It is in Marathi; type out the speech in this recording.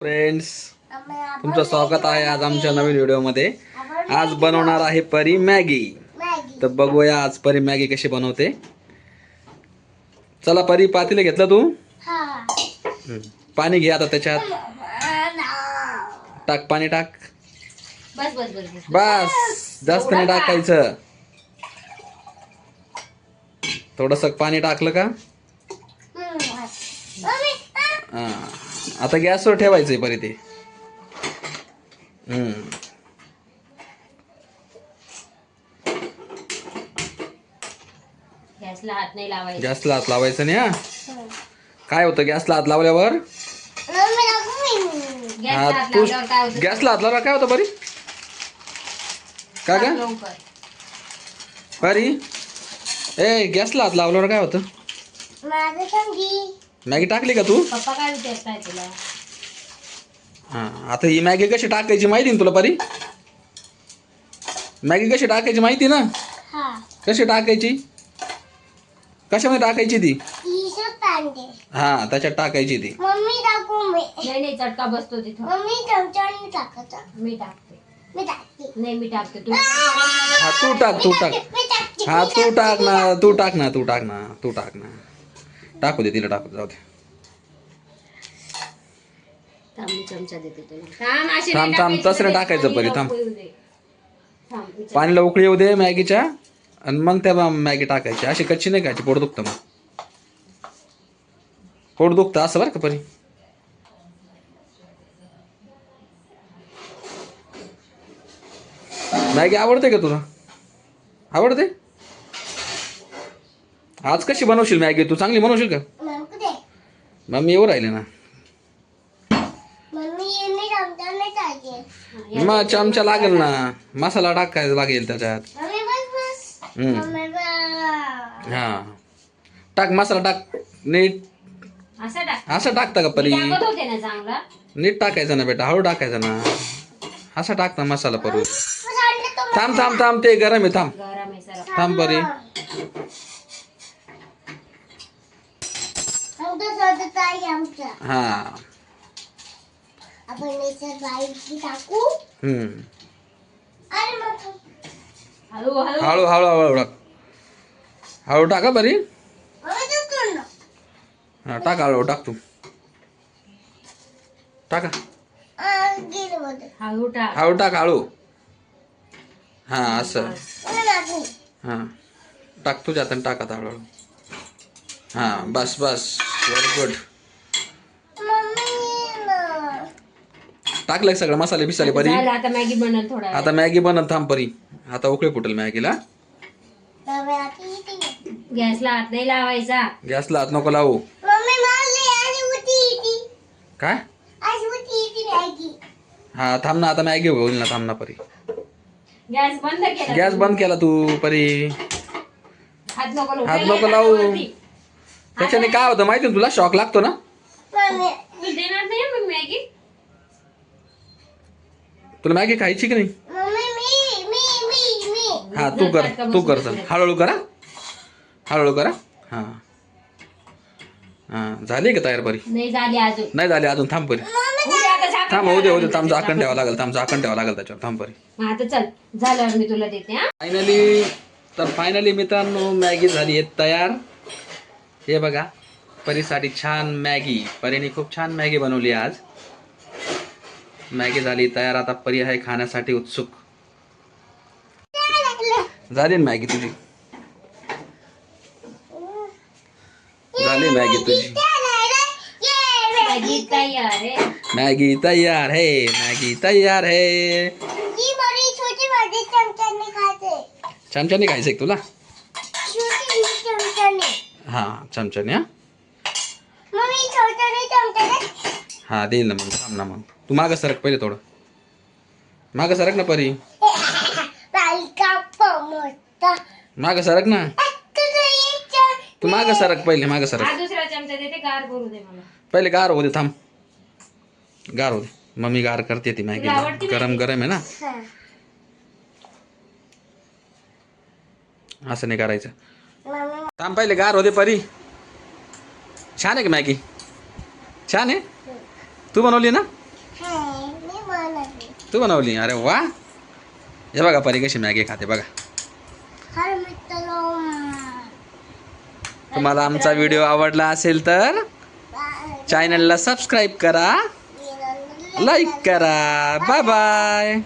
फ्रेंड्स तुमचं स्वागत आहे आज आमच्या नवीन व्हिडिओमध्ये. आज बनवणार आहे परी मॅगी. तर बघूया आज परी मॅगी कशी बनवते. चला परी पातीले घेतलं तू? हम्म. पाणी घे आता त्याच्यात. टाक पाणी टाक. बस बस बस बस. बस. जास्त नाही टाकायचं. थोडस पाणी टाकलं का? हा. आता गॅसवर ठेवायचंय परी ते. हम्म. गॅसला हात नाही लावायचा. गॅसला हात लावायचं नाही हा? काय होतं गॅसला हात लावल्यावर? गॅसला हा हात तू लावल्यावर काय होतं गॅसला हात लावल्यावर काय होतं परी काय का लवकर. परी ए गॅसला हात लावल्यावर काय होतं? मॅगी टाकली का तू? पप्पा काय विचारत काय तुला? हा आता ही मॅगी कशी टाकायची माहिती ना तुला परी? मॅगी कशी टाकायची माहिती ना? कशी टाकायची? कशामध्ये टाकायची ती? हा त्याच्यात टाकायची ती. मम्मी टाकू मी. नाही नाही चटका बसतो तिथं. मम्मी चमच्याने टाकायचा मी टाकते. मी टाकते. नाही मी टाकते. तू हा तू टाक तू टाक. मी टाकते हा तू टाक ना तू टाक ना तू टाक ना तू टाक ना. टाकू दे तिला टाकू जाऊ दे. थांब मी चमचा देते तुला. थांब अशी थांब, थांब, तसं नाही ते टाकायचं परी, थांब. दे. चमचा- पाणीला उकळी येऊ दे मॅगीच्या आणि मग त्या मॅगी टाकायची. अशी कच्ची नाही खायची पोट दुखतं मग. पोट दुखतं असं बरं का परी? मॅगी आवडते का तुला? आवडते? आज कशी बनवशील मॅगी? तू चांगली बनवशील का? मग दे मग मी येऊ राहिले ना. मम्मी मग चमचा लागेल ना. मसाला टाकायला लागेल त्याच्यात. मम्मी. मम्मी हा. टाक मसाला टाक. नीट. असं टाक. असं टाकता का परी? टाकत होते ना चांगला. नीट टाकायचं ना बेटा. हळू टाकायचं ना. असा टाक ना मसाला परू. थांब थांब थांब. ते गरम आहे थांब. थांब परी आमचं स्वतःच आहे आमचं हा. आपण टाकू हळू हळू. हळू हळू हळू टाक हळू टाका बरी. हा टाक हळू टाक तू. टाका. हळू टाक. हळू टाक हळू. हा असं. हा. टाक तुझ्या हाताने टाक हळूहळू हा बस बस. व्हेरी गुड मम्मी ना. टाकलं सगळं मसाले बिसाले परी. झालं आता मॅगी बनल थोडा. आता मॅगी बनत थांब परी. आता उकळी फुटेल मॅगीला. आता. गॅसला हात नाही लावायचा. गॅसला हात नको लावू. मम्मी मारली आणि होती इथे. काय? आज मॅगी. हा थांब ना आता मॅगी होईल ना थांब ना परी. गॅस बंद केला गॅस बंद केला तू परी. हात नको लावू. हात पहिले नको लावू. हातावरती. त्याच्याने काय होतं माहिती तुला? शॉक लागतो ना? मम्मी मी देणार नाही हं मग मॅगी तुला मॅगी खायची की नाही? मम्मी मी मी मी मी. हा तू कर तू कर चल. हळूहळू करा. हळूहळू करा. हा. हा झाली का तयार परी? नाही झाली अजून. नाही झाली अजून थांब परी. थांब होऊ दे होऊ दे ठेवावं थांब लागेल. झाकण ठेवावं लागेल थांब झाकण ठेवावं लागेल त्याच्यावर. थांब परी. हा, आता चल. झाल्यावर मी तुला देते हा. फायनली तर फायनली मित्रांनो मॅगी झाली आहे तयार. हे बघा परीसाठी छान मॅगी. परीने खूप छान मॅगी बनवली आज. मॅगी झाली तयार आता परी आहे खाण्यासाठी उत्सुक. झाली ना मॅगी तुझी? झाली मॅगी तुझी? मॅगी तयार आहे. मॅगी. तयार है मॅगी तयार है ही चमच्याने खाते. चमच्याने खायचं तुला? छोटी चमच्याने. हा चमच्याने हा मम्मी छोट्याने चमच्याने हा देईल ना मग थांब ना मग. तू मागं सरक पहिले थोडं. मागं सरक ना परी. मागं सरक ना. तू मागं सरक पहिले मागं सरक. हा दुसरा चमचा देते गार करू दे मला. पहिले गार होऊ दे थांब. गार होऊ दे. मम्मी गार करते ती मॅगी. गरम गरम आहे ना. हा. असं नाही करायचं. थांब पहिले गार होते परी. छान आहे का मॅगी? छान आहे? तू बनवली ना? तू बनवली? अरे वा. हे बघा परी कशी मॅगी खाते बघा. तुम्हाला आमचा व्हिडिओ आवडला असेल तर चॅनलला सबस्क्राईब करा लाईक करा. Bye bye.